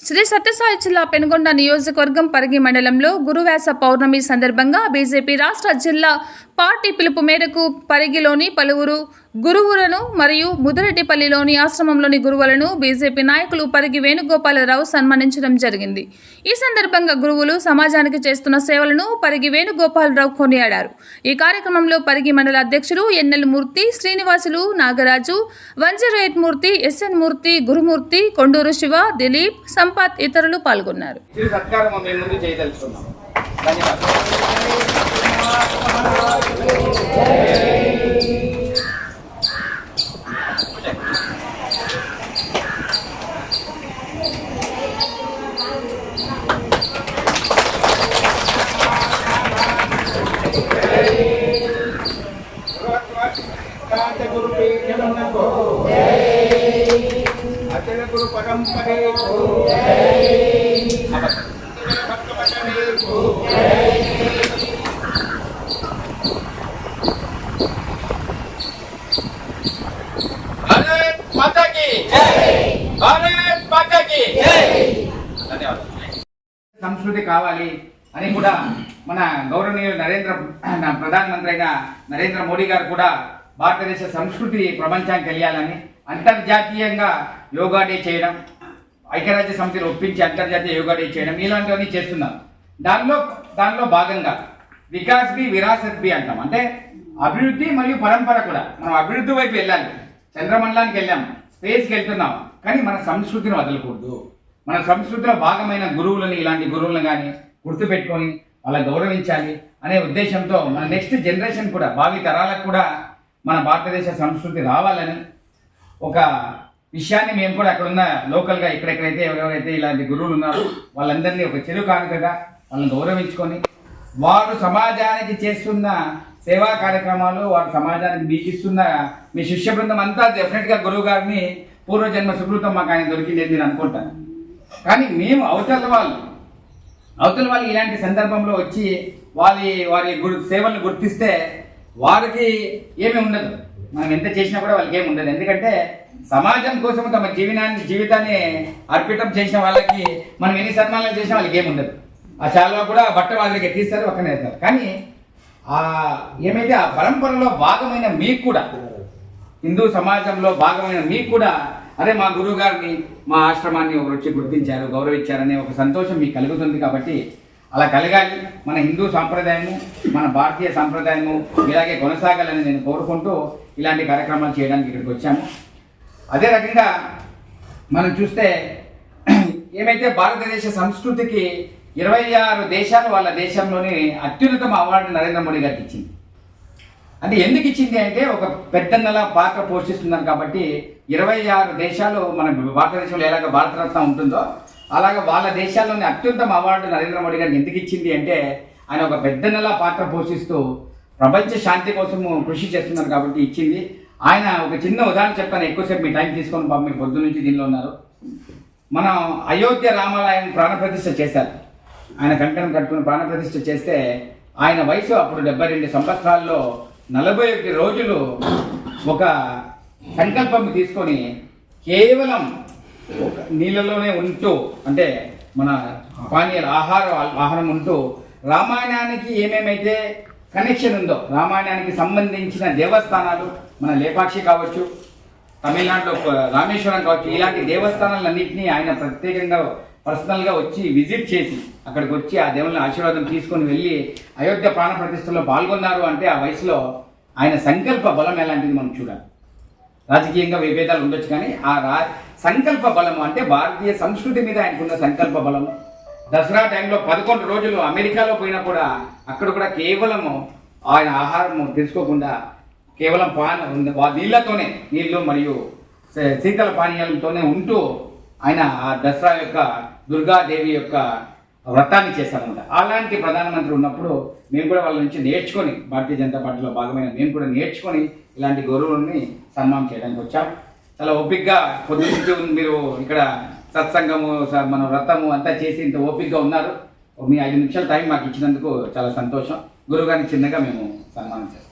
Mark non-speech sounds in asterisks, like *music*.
శ్రీ సత్యసాయి జిల్లా పెనుగొండ నియోజకవర్గం పరిగి మండలంలో గురువేస పౌర్ణమి సందర్భంగా బీజేపీ రాష్ట్ర జిల్లా పార్టీ పిలుపు మేరకు పరిగిలోని పలువురు గురువులను మరియు ముదిరెడ్డిపల్లిలోని ఆశ్రమంలోని గురువులను బీజేపీ నాయకులు పరిగి వేణుగోపాలరావు సన్మానించడం జరిగింది. ఈ సందర్భంగా గురువులు సమాజానికి చేస్తున్న సేవలను పరిగి వేణుగోపాలరావు కొనియాడారు. ఈ కార్యక్రమంలో పరిగి మండల అధ్యక్షులు N L Murthy Srinivasulu Nagaraju one zero eight Murthy S N Murthy Gurumurthy Konduru Shiva Dileep Sampath ఇతరులు పాల్గొన్నారు. చిరు గురు పీఠమునకు అచల గురు పరంపరే సంస్కృతి కావాలి అని కూడా మన గౌరవనీయులు నరేంద్ర ప్రధానమంత్రి అయిన నరేంద్ర మోడీ గారు కూడా భారతదేశ సంస్కృతి ప్రపంచానికి తెలియాలని అంతర్జాతీయంగా యోగా డే చేయడం ఐక్యరాజ్య సమితిని ఒప్పించి అంతర్జాతీయ యోగా డే చేయడం ఇలాంటివన్నీ చేస్తున్నాం దానిలో దానిలో భాగంగా వికాస్ బి విరాసత్ బి అంటాం. అంటే అభివృద్ధి మరియు పరంపర కూడా. మనం అభివృద్ధి వైపు వెళ్ళాలి. చంద్రమండలానికి వెళ్ళాం. స్పేస్కి వెళ్తున్నాం. కానీ మన సంస్కృతిని వదలకూడదు. మన సంస్కృతిలో భాగమైన గురువులని ఇలాంటి గురువులను కానీ గుర్తుపెట్టుకొని అలా గౌరవించాలి అనే ఉద్దేశంతో మన నెక్స్ట్ జనరేషన్ కూడా భావి తరాలకు కూడా మన భారతదేశ సంస్కృతి రావాలని ఒక విషయాన్ని మేము కూడా అక్కడ ఉన్న లోకల్గా ఎక్కడెక్కడైతే ఎవరెవరైతే ఇలాంటి గురువులు ఉన్నారో వాళ్ళందరినీ ఒక చెరు కానుకగా వాళ్ళని గౌరవించుకొని వారు సమాజానికి చేస్తున్న సేవా కార్యక్రమాలు వారు సమాజానికి మీకు ఇస్తున్న మీ శిష్య బృందం అంతా డెఫినెట్గా గురువు గారిని పూర్వజన్మ సుకృతం మాకు ఆయన దొరికింది నేను అనుకుంటాను. కానీ మేము అవతల వాళ్ళు అవతల వాళ్ళు ఇలాంటి సందర్భంలో వచ్చి వారి వారి గురు సేవలను గుర్తిస్తే వారికి ఏమీ ఉండదు. మనం ఎంత చేసినా కూడా వాళ్ళకి ఏమి ఉండదు. ఎందుకంటే సమాజం కోసం తమ జీవనాన్ని జీవితాన్ని అర్పితం చేసిన వాళ్ళకి మనం ఎన్ని సన్మానాలు చేసినా వాళ్ళకి ఏమి ఉండదు. ఆ శాలలో కూడా బట్ట వాళ్ళకి ఎత్తిస్తారు పక్కన వేస్తారు. కానీ ఆ ఏమైతే ఆ పరంపరలో భాగమైన మీకు కూడా హిందూ సమాజంలో భాగమైన మీకు కూడా అరే మా గురువు గారిని మా ఆశ్రమాన్ని ఒకరు వచ్చి గుర్తించారు గౌరవించారనే ఒక సంతోషం మీకు కలుగుతుంది కాబట్టి అలా కలగాలి. మన హిందూ సాంప్రదాయము మన భారతీయ సాంప్రదాయము ఇలాగే కొనసాగాలని నేను కోరుకుంటూ ఇలాంటి కార్యక్రమాలు చేయడానికి ఇక్కడికి వచ్చాము. అదే రకంగా మనం చూస్తే *clears throat* ఏమైతే భారతదేశ సంస్కృతికి ఇరవై ఆరు దేశాలు వాళ్ళ దేశంలోని అత్యున్నతమ అవార్డు నరేంద్ర మోడీ గారికి ఇచ్చింది. అంటే ఎందుకు ఇచ్చింది అంటే ఒక పెద్దన్నల పాత్ర పోషిస్తున్నారు కాబట్టి ఇరవై ఆరు దేశాలు మన భారతదేశంలో ఎలాగ భారతరత్న ఉంటుందో అలాగే వాళ్ళ దేశాల్లోని అత్యుత్తమ అవార్డు నరేంద్ర మోడీ గారిని ఎందుకు ఇచ్చింది అంటే ఆయన ఒక పెద్దన్నల పాత్ర పోషిస్తూ ప్రపంచ శాంతి కోసము కృషి చేస్తున్నారు కాబట్టి ఇచ్చింది. ఆయన ఒక చిన్న ఉదాహరణ చెప్పాను ఎక్కువసేపు మీ టైం తీసుకొని పాపం మీరు పొద్దు నుంచి దీనిలో ఉన్నారు. మనం అయోధ్య రామాలయం ప్రాణప్రతిష్ఠ చేశారు. ఆయన కంకణం కట్టుకుని ప్రాణప్రతిష్ఠ చేస్తే ఆయన వయసు అప్పుడు డెబ్బై రెండు సంవత్సరాల్లో నలభై ఒకటి రోజులు ఒక సంకల్పం తీసుకొని కేవలం నీళ్ళలోనే ఉంటూ అంటే మన పానీయాలు ఆహార ఆహారం ఉంటూ రామాయణానికి ఏమేమైతే కనెక్షన్ ఉందో రామాయణానికి సంబంధించిన దేవస్థానాలు మన లేపాక్షి కావచ్చు తమిళనాడులో రామేశ్వరం కావచ్చు ఇలాంటి దేవస్థానాలన్నింటినీ ఆయన ప్రత్యేకంగా పర్సనల్గా వచ్చి విజిట్ చేసి అక్కడికి వచ్చి ఆ దేవుని ఆశీర్వాదం తీసుకొని వెళ్ళి అయోధ్య ప్రాణ ప్రతిష్టలో పాల్గొన్నారు అంటే ఆ వయసులో ఆయన సంకల్ప బలం ఎలాంటిది మనం చూడాలి. రాజకీయంగా విభేదాలు ఉండొచ్చు కానీ ఆ రా సంకల్ప బలం అంటే భారతీయ సంస్కృతి మీద ఆయనకున్న సంకల్ప బలం దసరా టైంలో పదకొండు రోజులు అమెరికాలో పోయినా కూడా అక్కడ కూడా కేవలము ఆయన ఆహారము తీసుకోకుండా కేవలం పాన వా- నీళ్ళతోనే నీళ్ళు మరియు శీతల పానీయాలతోనే ఉంటూ ఆయన ఆ దసరా యొక్క దుర్గాదేవి యొక్క వ్రతాన్ని చేశారన్నమాట. అలాంటి ప్రధానమంత్రి ఉన్నప్పుడు మేము కూడా వాళ్ళ నుంచి నేర్చుకొని భారతీయ జనతా పార్టీలో భాగమైన మేము కూడా నేర్చుకొని ఇలాంటి గౌరవుల్ని సన్మానం చేయడానికి వచ్చాం. చాలా ఓపిక్గా పొద్దు మీరు ఇక్కడ సత్సంగము స- మన వ్రతము అంతా చేసి ఇంత ఓపిక్గా ఉన్నారు. మీ ఐదు నిమిషాల టైం మాకు ఇచ్చినందుకు చాలా సంతోషం. గురువుగారిని చిన్నగా మేము సన్మానం చేస్తాం.